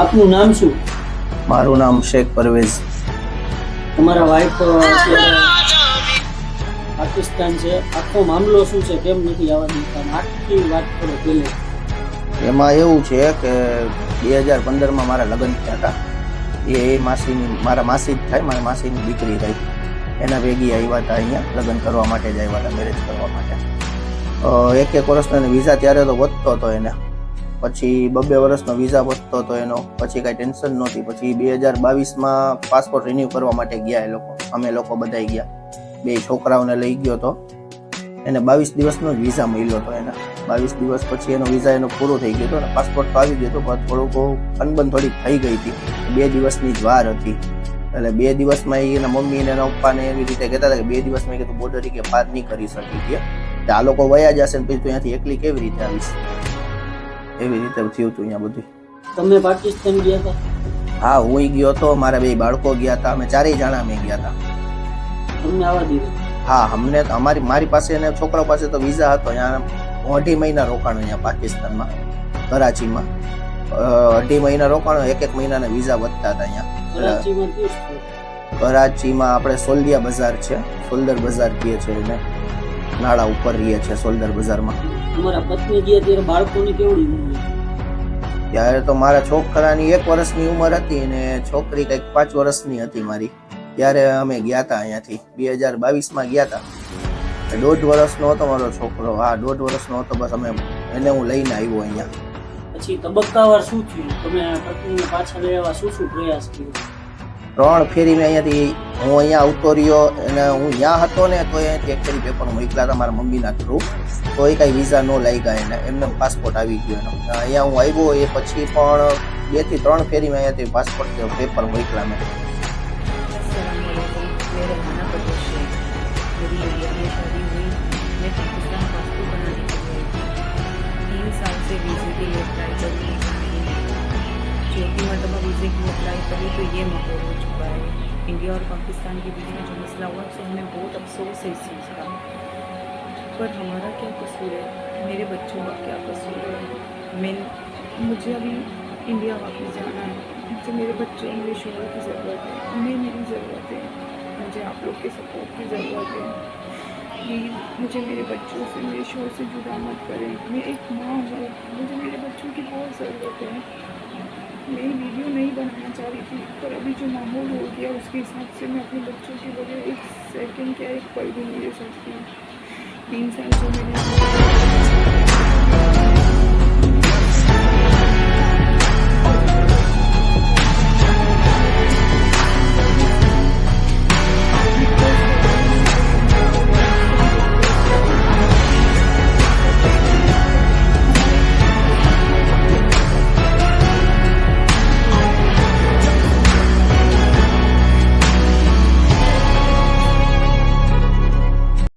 આપનું નામ શું? મારું નામ શેખ પરવેઝ. તમારા વાઈફ પાકિસ્તાન છે. આખો મામલો શું છે? કેમ નથી આવવા દેતા આખી વાત કરો પેલે. એમાં એવું છે કે બે હજાર પંદરમાં મારા લગ્ન થયા હતા. એ એ માસીની મારા માસી જ થાય મારી માસીની દીકરી થઈ એના ભેગી આવ્યા હતા અહીંયા લગ્ન કરવા માટે જ આવ્યા હતા મેરેજ કરવા માટે. એક એક વર્ષનો વિઝા ત્યારે તો વધતો હતો એને. પછી બબે વર્ષનો વિઝા વધતો હતો એનો પછી કાંઈ ટેન્શન નહોતી. પછી બે હજાર બાવીસમાં પાસપોર્ટ રિન્યૂ કરવા માટે ગયા એ લોકો. અમે લોકો બધાય ગયા. બે છોકરાઓને લઈ ગયો હતો એને બાવીસ દિવસનો જ વિઝા મળ્યો હતો એને. બાવીસ દિવસ પછી એનો વિઝા એનો પૂરો થઈ ગયો હતો અને પાસપોર્ટ તો આવી ગયો હતો પણ થોડુંક અનબન થોડીક થઈ ગઈ હતી. બે દિવસની જ વાર હતી. એટલે બે દિવસમાં એના મમ્મી ને એના પપ્પાને એવી રીતે કહેતા હતા કે બે દિવસમાં કે તું બોર્ડર કે પાર નહીં કરી શકી કે. આ લોકો વયા જશે ને પછી તું અહીંયાથી એકલી કેવી રીતે આવીશ? એવી રીતે થયું હતું અહીંયા બધું તમે પાકિસ્તાન ગયા હતા? હા હું ગયો હતો મારા બે બાળકો ગયા હતા અમે ચારેય જણા અમે ગયા હતા. તમને આવા દીધા હા અમને અમારી મારી પાસે અને છોકરા પાસે તો વિઝા હતો અહીંયા અઢી મહિના રોકાણો અહીંયા પાકિસ્તાનમાં કરાચીમાં. અઢી મહિના રોકાણો એક એક મહિનાના વિઝા વધતા હતા અહીંયા. કરાચીમાં આપણે સોલ્દિયા બજાર છે સોલ્દર બજાર કહે છે એને. નાળા ઉપર રહીએ છે સોલ્દર બજારમાં. તમારા પત્ની ગયા ત્યારે બાળકોની કેવડી ઉંમર ત્યારે તો મારા છોકરાની એક વર્ષની ઉંમર હતી અને છોકરી કંઈક પાંચ વર્ષની હતી મારી. ત્યારે અમે ગયા હતા અહીંયાથી. બે હજાર બાવીસમાં ગયા હતા દોઢ વર્ષનો હતો મારો છોકરો. હા દોઢ વર્ષનો હતો. બસ અમે એને હું લઈને આવ્યો અહીંયા. પછી તબક્કાવાર શું થયું? તમે પત્નીને પાછા લઈ આવવા શું શું પ્રયાસ કર્યો? ત્રણ ફેરી મેં અહીંયાથી હું અહીંયા આવતો રહ્યો અને હું ત્યાં હતો ને તો અહીંયાથી એક ફેરી પેપર મોકલા હતા મારા મમ્મીના થ્રુ તો એ કાંઈ વિઝા ન લાગ્યા એને એમને પાસપોર્ટ આવી ગયો એનો અહીંયા હું આવ્યો એ પછી પણ બે થી ત્રણ ફેરી મેં અહીંયાથી પાસપોર્ટ પેપર મોકલા મેં अस्सलामुअलैकुम मेरे खाना प्रदेश है मेरी इंडिया में शादी हुई मैं पाकिस्तान पासपोर्ट बनाने के लिए थी तीन साल से वीज़े के लिए अप्लाई कर रही हूँ चौथी मरतबा वीज़े की अप्लाई करी तो ये मकबूल हो चुका है। इंडिया और पाकिस्तान के बीच में जो मसला हुआ उससे हमें बहुत अफसोस है इस चीज़ का। पर हमारा क्या कसूर है? मेरे बच्चों का क्या कसूर है? मैं, मुझे अभी इंडिया वापस जाना है। मुझे मेरे बच्चे मेरे शोहर की ज़रूरत है। उन्हें मेरी ज़रूरत है। मुझे आप लोग के सपोर्ट की ज़रूरत है। मुझे मेरे बच्चों से, मेरे शोहर से जुदा मत करें। मैं एक माँ हूँ। मुझे मेरे बच्चों की बहुत ज़रूरत है। मैं वीडियो नहीं बनाना चाह रही थी, पर अभी जो माहौल हो गया उसके हिसाब से मैं अपने बच्चों की वजह एक सेकंड क्या एक पल भी नहीं रह सकती। तीन साल से मैंने